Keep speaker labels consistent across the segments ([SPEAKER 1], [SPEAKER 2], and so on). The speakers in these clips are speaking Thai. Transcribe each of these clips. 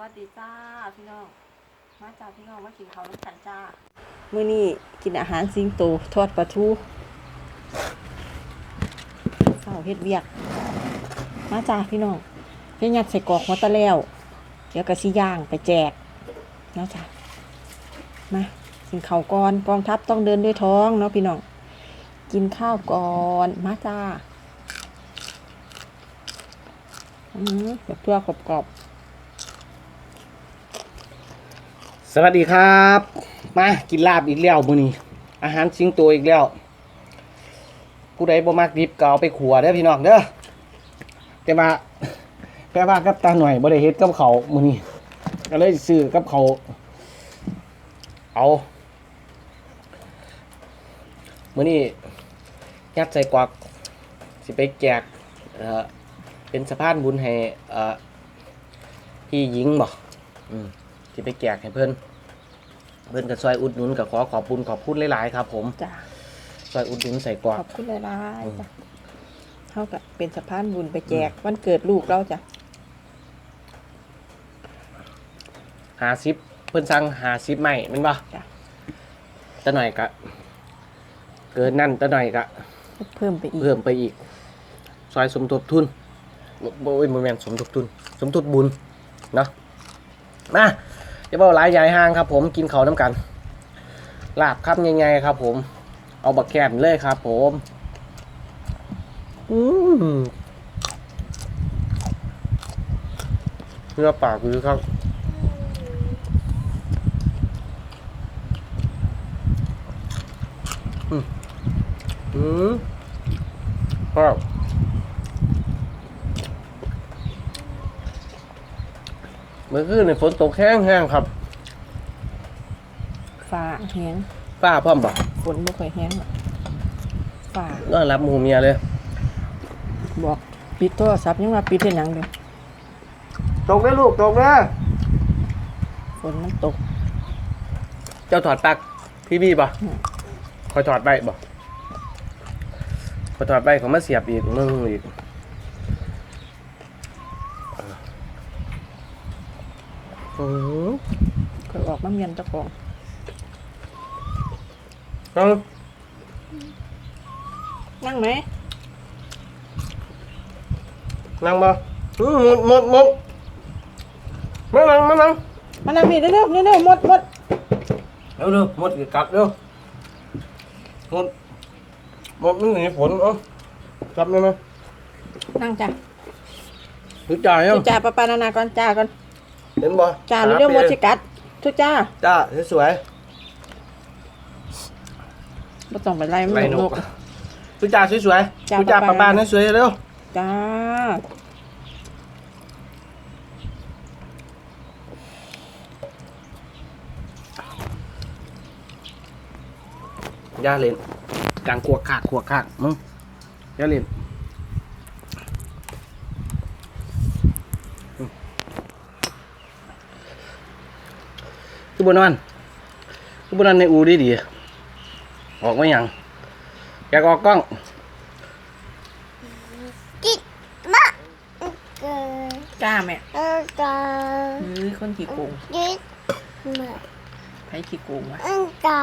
[SPEAKER 1] วัสดีจ้าพี่น้อง มาจ้าพี่น้องมากินข้าวน้ำกันจ้ามื้อนี้กินอาหารสิงโตทอดปลาทูเฝ้าเฮ็ดเวียก มาจ้าพี่น้องเฮ็ดยัดใส่กอกหัวตะแล้ว เดี๋ยวก็สิย่างไปแจกนะจ้ามากินข้าวก่อนกองทัพต้องเดินด้วยท้องเนาะพี่น้อง กินข้าวก่อนมาจ้าอืมแบบตัวกรอบ
[SPEAKER 2] สวัสดีครับ มากินลาบอีกแล้วมื้อนี้ อาหารสิงโตอีกแล้ว ผู้ใดบ่มักดิบก็เอาไปขัวเด้อพี่น้องเด้อแต่ว่าแปลว่ากับตาหน่อยบ่ได้เฮ็ดกับเขามื้อนี้ก็เลยซื้อกับเขาเอามื้อนี้ยัดใส่กวักสิไปแจกเอ่อเป็นสะพานบุญให้เอ่อพี่หญิงบ่อืมที่ไปแจกให้เพื่อน เพื่อนกับซอยอุดหนุนกับขอขอบคุณขอบคุณหลายๆครับ ผม
[SPEAKER 1] ๆจ้า
[SPEAKER 2] ซอยอุดหนุนใส่กรอ
[SPEAKER 1] ข
[SPEAKER 2] ก
[SPEAKER 1] อบคุณหลายๆจ้ะเท่ากับเป็นสะพานบุญไปแจกวันเกิดลูกเราจ้ะ
[SPEAKER 2] หาซิปเพื่อนสั่งหาซิปใหม่แมันบ่
[SPEAKER 1] จ้ะ
[SPEAKER 2] ตะหน่อยกะเกินนั่นตะหน่อยกะ
[SPEAKER 1] เพิ่มไปอีก
[SPEAKER 2] เพิ่มไปอีก ซอยสมทบทุนบ่โอ้ยโมเมนสมทบทุน สมทบบุญเนาะมา เดี๋ยวเบาหลายยายห้างครับผมกินเขาน้ำกัน ลาบครับใหญ่ๆครับ ผม เอาบักแคมเลยครับ ผมอืมเนื้อปากคือครับอืมอืมครับ มื่อคืนในฝนตกแห้งๆครับ
[SPEAKER 1] ฝ่าแห้ง
[SPEAKER 2] ป้าพร้อมบ่
[SPEAKER 1] ฝนไม่ค่อยแห้งหรอกฝ่าน
[SPEAKER 2] อนรับหมูเมียเลย
[SPEAKER 1] บอกปิดโทรศัพท์ยังว่าปิดเท่านังเดียว
[SPEAKER 2] ตกเลยลูกตกเลย
[SPEAKER 1] ฝนมันตก
[SPEAKER 2] เจ้าถอดปลักพี่บี้บ่คอยถอดใบบ่คอยถอดใบเขามาเสียบอีกมึงอีก อืม
[SPEAKER 1] เคยออกมาเมียนเจ้าของ
[SPEAKER 2] นั่ง
[SPEAKER 1] นั่งไหม
[SPEAKER 2] นั่งบ่อืมหมดหมดหมดมานั่งมานั่ง
[SPEAKER 1] มานั่งนี่เร็วๆเร็วๆหมดหมด
[SPEAKER 2] เร็วเร็วหมดกลับเร็วหมดหมดมันหนีฝนเอ้ากลับได้ไหม
[SPEAKER 1] นั่งจ้ะ
[SPEAKER 2] ทุกจ่ายยัง
[SPEAKER 1] ทุจ้าปะปานานาก่อนจ้าก่อน
[SPEAKER 2] เห็นบ่
[SPEAKER 1] จ้าเร็วๆหมดสิกัดทุจ้า
[SPEAKER 2] จ้าสวย
[SPEAKER 1] ไม่ต้องไปไล่
[SPEAKER 2] ๆ
[SPEAKER 1] มัน
[SPEAKER 2] ไร
[SPEAKER 1] ห
[SPEAKER 2] น
[SPEAKER 1] น
[SPEAKER 2] ก
[SPEAKER 1] ก
[SPEAKER 2] ทุกจ่าสวย
[SPEAKER 1] จ้า
[SPEAKER 2] ๆทุกจ่า
[SPEAKER 1] ป้า
[SPEAKER 2] ปะ
[SPEAKER 1] ป้า
[SPEAKER 2] ปานะสวยเร็ว
[SPEAKER 1] จ้า
[SPEAKER 2] ย่าเล่นกลางขวกขากขวกขากมึงย่าเล่นอืมคือ บนอนคือบนอนในอูดีดีๆออกมาอย่างอยากออกกล้อง
[SPEAKER 1] จ้าแม่
[SPEAKER 3] เออจ้า
[SPEAKER 1] เฮ้ยคนขี้โกง
[SPEAKER 3] ยึดมา
[SPEAKER 1] ใครขี้โกงวะ
[SPEAKER 3] เออจ้า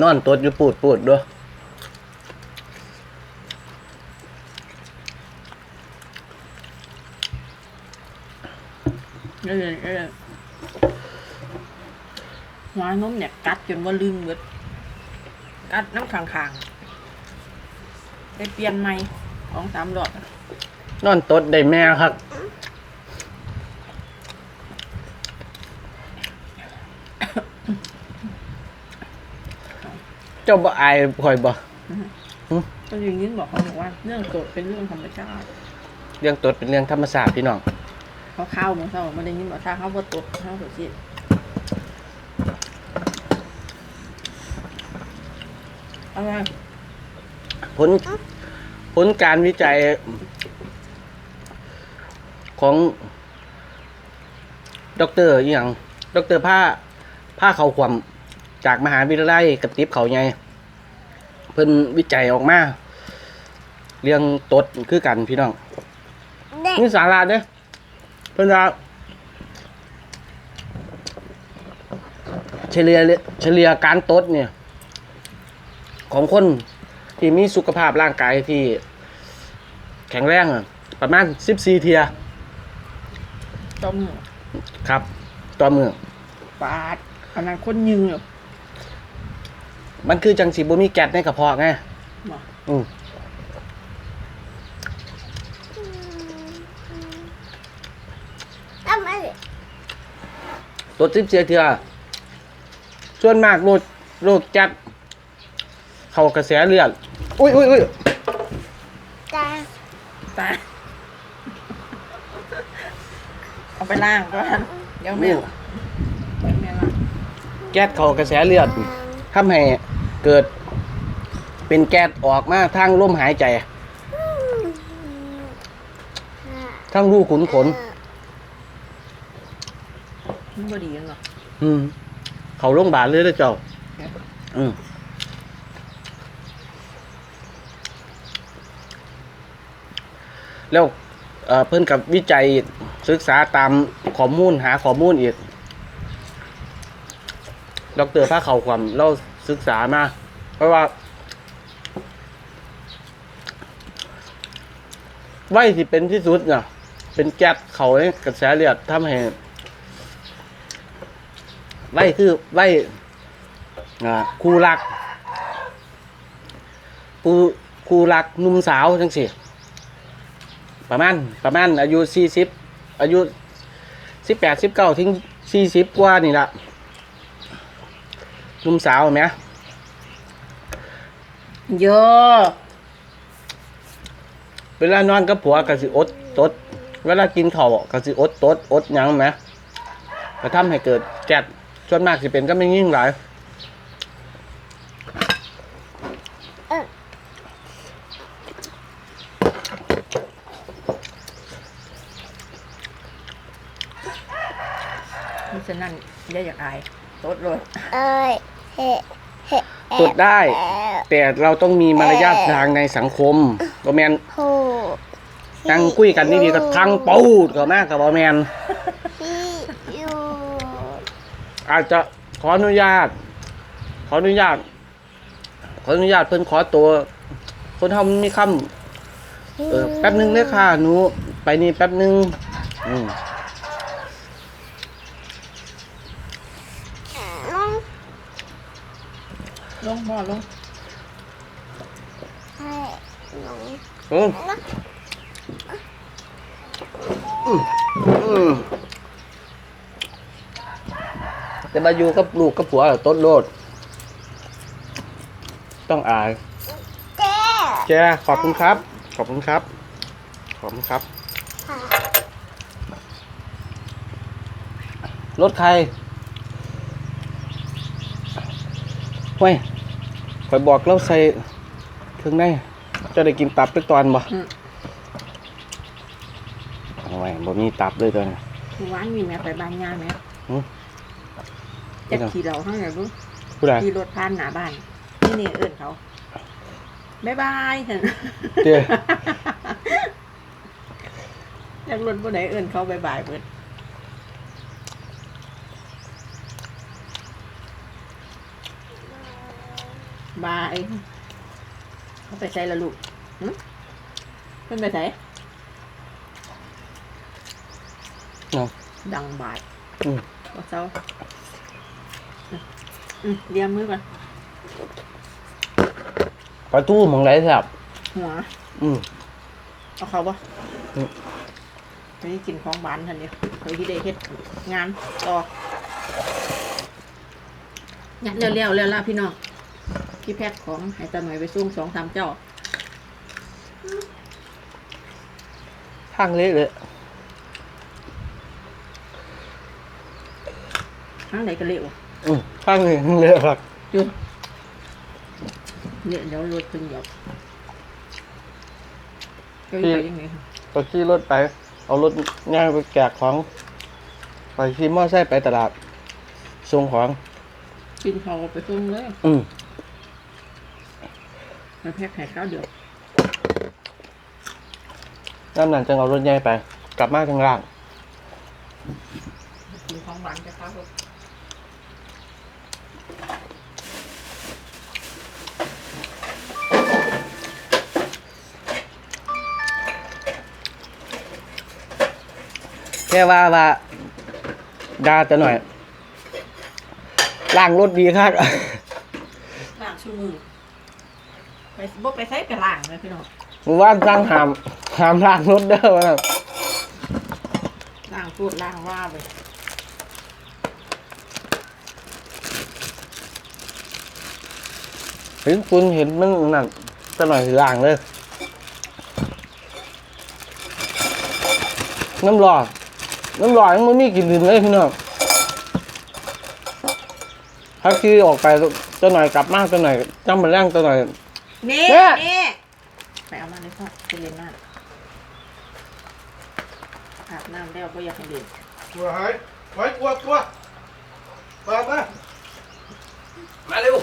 [SPEAKER 3] น
[SPEAKER 2] อนตดอยู่ปูดปูดด้วย
[SPEAKER 1] เออเออหัวนมเนี่ยกัดจนว่าลืมเบิดกัดน้ำขางๆไปเปลี่ยนใหม่สองสามรอบ
[SPEAKER 2] นอนตดได้แม่ครับเจ้าบ่อายคอยบ่
[SPEAKER 1] ก็อย่างนี้บอกเขาบอกว่า เรื่องโกรธเป็นเรื่องธรรมชาติ
[SPEAKER 2] เรื่องตดเป็นเรื่องธรรมศาสตร์พี่น้อง
[SPEAKER 1] เขาเข้าวเหมือนเขามาได้ยินบอกถ้าเขาบ่ตดเขาก็สิอะไร
[SPEAKER 2] ผลผลการวิจัยของดรอหย่างดรผ้าผ้าเขาขวมจากมหาวิทยาลัยกระติบเขาใหญ่เพิ่นวิจัยออกมา เรื่องตดคือกันพี่น้อง
[SPEAKER 3] เด็
[SPEAKER 2] นี่สาราเด้อ เพิ่นว่าเฉลี่ยเฉลี่ยการตดเนี่ย ของคนที่มีสุขภาพร่างกายที่ แข็งแรงอะประมาณ14เทีย
[SPEAKER 1] ต้ม
[SPEAKER 2] ครับ ต่อมือ
[SPEAKER 1] ปาดอันนั้นคนยืนเหรอ
[SPEAKER 2] มันคือจังสีบ่มีแก๊สในกระเพาะไง
[SPEAKER 1] บอก
[SPEAKER 2] อืม
[SPEAKER 3] ทำไม
[SPEAKER 2] ตด14เทียส่วนมากโรคโรคแก๊สเข้ากระแสเลือดอุ้ยอุ้ยอุ้ย
[SPEAKER 3] ตา
[SPEAKER 1] ตายเอาไปล่างก่อนเดี๋ยวแม่เดี๋ยวแม่ล่าง
[SPEAKER 2] แก๊สเข้ากระแสเลือดทำให้เกิด เป็นแก๊สออกมาทางลมหายใจทางรูขุนขน
[SPEAKER 1] มันบ่ดีกันหรอ
[SPEAKER 2] อืม เขาโรงพยาบาลเลยเด้อเจ้า อืมแล้วเอ่อเพิ่นกับวิจัยศึกษาตามข้อมูลหาข้อมูลอีกดรภาคเขาความเราศึกษามา เพราะว่าไว้ที่เป็นที่สุดน่ะ เป็นแก๊สเขาในกระแสเลือดทำให้ ไว้คือไว้อ่าคู่รักคู่คู่รักหนุ่มสาวจังสิประมาณประมาณอายุสี่สิบอายุสิบแปดสิบเก้าถึงสี่สิบกว่านี่ละหนุ่มสาวเห็นไหม
[SPEAKER 1] เยอะ
[SPEAKER 2] เวลานอนกับผัวก็สิอดตดเวลากินข้าวก็สิอดตดอดหยังไหมก็ทำให้เกิดแก๊ส ส่วนมากสิเป็นก็ไม่ยิ่งหลาย
[SPEAKER 1] มิฉะนั้นอย่าอยากอายตดเลย
[SPEAKER 3] เอ้ยเฮ้เฮ้
[SPEAKER 2] ตดได้ แต่เราต้องมีมารยาททางในสังคมบอแมน
[SPEAKER 3] โห
[SPEAKER 2] นั่งคุยกันนี่ดีก็ทั้งปูดก็มากกับบอแมน
[SPEAKER 3] พี่อยู่
[SPEAKER 2] อาจจะขออนุญาต ขออนุญาต ขออนุญาตเพิ่นขอตัว คนทำมีคำเออแป๊บหนึงเลยค่ะหนูไปนี่แป๊บหนึง อืม
[SPEAKER 3] น้อง
[SPEAKER 1] ลงพ่อลง
[SPEAKER 3] ให้น้อง
[SPEAKER 2] อืมอืมแต่ มาอยู่กับลูกกับผัวต้นโลด ต้องอาย
[SPEAKER 3] เจ๊
[SPEAKER 2] แจขอบคุณครับ ขอบคุณครับ ขอบคุณครับ
[SPEAKER 3] ค่ะ
[SPEAKER 2] รถใครเว้ยคอยบอกเราใส่เครื่องในจะได้กินตับไปตอนบ่
[SPEAKER 1] อืม
[SPEAKER 2] เอาไว้บ่มีตับเลยตัวนี้
[SPEAKER 1] หวานมีแม่ไปบ้านย่าแม่
[SPEAKER 2] หืม
[SPEAKER 1] จะขี่เราข้างไหนรู้
[SPEAKER 2] ผู้ใด
[SPEAKER 1] ขี่รถผ่านหน้าบ้าน นี่นี่เอิ้นเขาบ๊ายบายเถอะ
[SPEAKER 2] เจ้
[SPEAKER 1] อยากรถบ่ไหนเอิ้นเขาบ๊ายบายเบิดบายเขาไปใส่ละลูกหึเพิ่นไปใส่
[SPEAKER 2] เนาะ
[SPEAKER 1] ดังบาย
[SPEAKER 2] อืม
[SPEAKER 1] บอกเจ้า อืมอืมเลียมมือก่อน
[SPEAKER 2] ปลาทูหมองไรแซ่บ
[SPEAKER 1] หัว
[SPEAKER 2] อืม
[SPEAKER 1] เอาเขาปะ
[SPEAKER 2] อืม
[SPEAKER 1] วันนี้กินของหวานทันเดียวเฮ้ยที่ได้เฮ็ดงานต่อยัดเร็วๆเร็วๆล่ะพี่น้องพี่แพ็คของให้ตาหน่อยไปส่งสองสามเจ้า
[SPEAKER 2] ทางเละเลย
[SPEAKER 1] ทั้งไหนก็เละวะ
[SPEAKER 2] อืมทางนี้เละครับ
[SPEAKER 1] จุดเนี่ยเดี๋ยวรถขึ้นเหยียบก็ไปยังไง
[SPEAKER 2] ก็ขี่รถไป เอารถย่างไปแจกของไปขี่มอไซค์ไปตลาดส่งของ
[SPEAKER 1] กินเขาไปส่งเลย
[SPEAKER 2] อืม
[SPEAKER 1] มาแพ็คไข่ข้าวเดียว
[SPEAKER 2] น้ำหนักจะเอารถใหญ่ไป กลับมาทางล่าง
[SPEAKER 1] กินของหวานจะครับผ
[SPEAKER 2] แค่ว่าว่าดาจะหน่อยล่างรถดีครับ
[SPEAKER 1] ล้างชูมือไปบ่ไปใส่กระล่างเลยพี่น้อง
[SPEAKER 2] มือว่านสร้างหามหามล่างรถเด้อวะ
[SPEAKER 1] ล้างพูดล้างว่าไป
[SPEAKER 2] เห็นคุณเห็นมันนั่นจะหน่อยสิล่างเลยน้ำร้อน น้ำร้อนยังไม่มีกลินดินเลยพี่น้องถ้าขี่ออกไปจะหน่อยกลับมาจะหน่อยจำมาแรงจะหน่อย
[SPEAKER 1] นี่
[SPEAKER 2] เนี่ย
[SPEAKER 1] นี่ไปเอามาเลยพ่อไปเรียนน้ำอาบน้ำแล้วก็อยากให้เรียน
[SPEAKER 2] กลัวหายหายกลัวกลัวมามามาเร็ว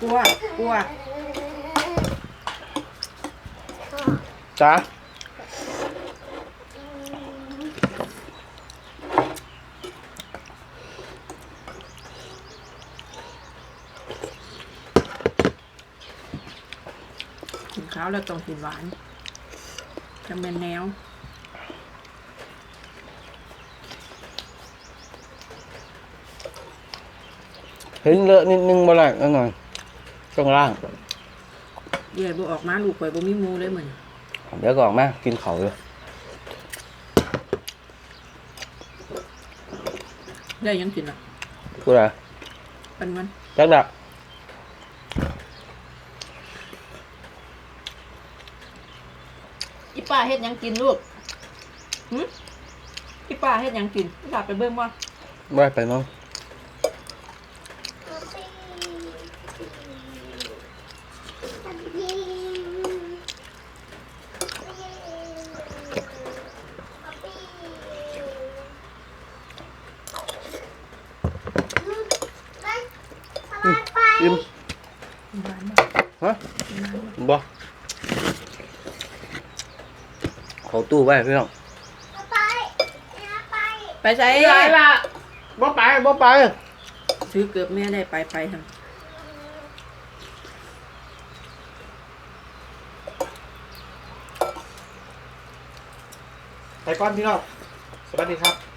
[SPEAKER 1] กลัวกลัว
[SPEAKER 2] จ้า
[SPEAKER 1] กินข้าว แล้วต้องกินหวานจะเป็นแนว
[SPEAKER 2] เห็นเลอะนิดนึงบ่ไรนั่นหน่อยตรงล่าง
[SPEAKER 1] เดี๋ยวบ่ออกมาลูกไปบ่มีหมูเลยเหมือน
[SPEAKER 2] เดี๋ยวก่อนมากินเขาเลย
[SPEAKER 1] ได้ยังกินอะ
[SPEAKER 2] กูอะไร
[SPEAKER 1] เป็นวัน
[SPEAKER 2] จักดัก
[SPEAKER 1] ป้าเฮ็ดหยังกินลูกหึอีป้าเฮ็ดหยังกินอีป้าไปเบิ่งว่า
[SPEAKER 2] ไม่ไปน้องอิ่ม
[SPEAKER 1] หวานบ่
[SPEAKER 2] ฮะบ่ เขาตู้ไว้พี่น้อง
[SPEAKER 1] ไปใส่
[SPEAKER 2] บ่ไปบ่ไป
[SPEAKER 1] ซื้อเกือบแม่ได้ไปไปทำ
[SPEAKER 2] ไปก่อนพี่น้องสวัสดีครับ